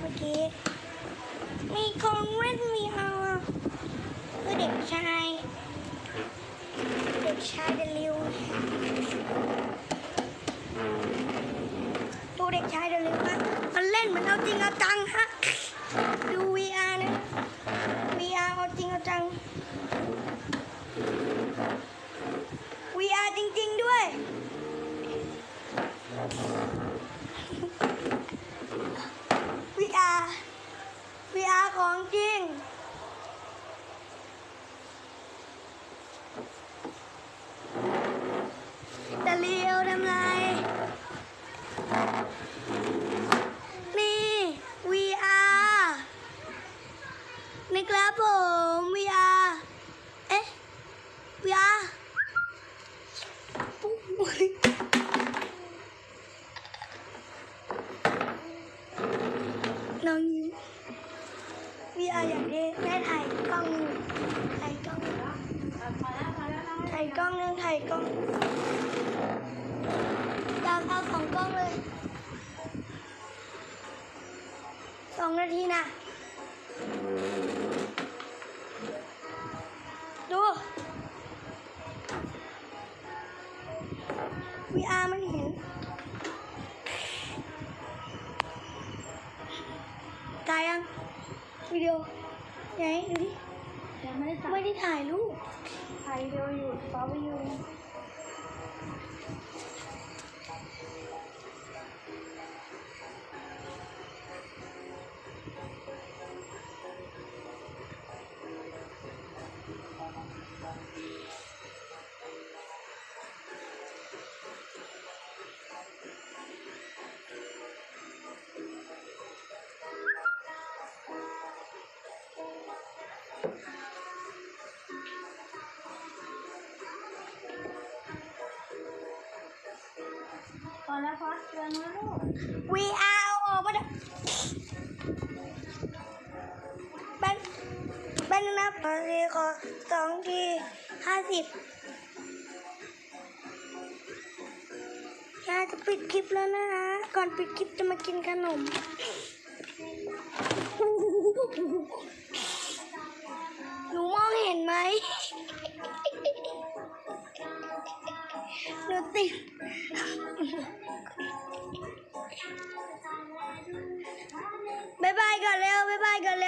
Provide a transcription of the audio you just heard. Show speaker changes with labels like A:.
A: เมื่อกี้ มีคนเล่น VR คือเด็กชาย เด็กชายเดลิวตัวเด็กชายเดลิวฮะมันเล่นเหมือนเอาจริงเอาจังฮะ ดู VR นะ VR เอาจริงเอาจัง VR จริง ๆ ด้วย VR VR ของจริง จะเลี้ยวทำไร นี่ VR นี่ครับผม VR เอ๊ะ VR ปุ๊ย น้องยิ้ม VR อย่างนี้แม่ถ่ายกล้องนึงถ่ายกล้องถ่ายกล้องนึ่งถ่ายกล้องตามเอาของกล้องเลยสองนาทีนะ ดู VR มันเห็นถ่ายยัง วิดีโอไหนดูดิ
B: ยังไม่ได้ถ่าย
A: ไม่ได้ถ่ายรูป
B: ถ่ายวิดีโออยู่ฟ้าวิวพอ แล้วพอเกินแล้วลูก
A: VR เอาออกมาเถอะเป็นเป็นนับตอนนี้ขอสองทีห้าสิบยายจะปิดคลิปแล้วนะนะก่อนปิดคลิปจะมากินขนมหนูมองเห็นไหม ติบายบายก่อนเร็วบายบายก่อนเร็ว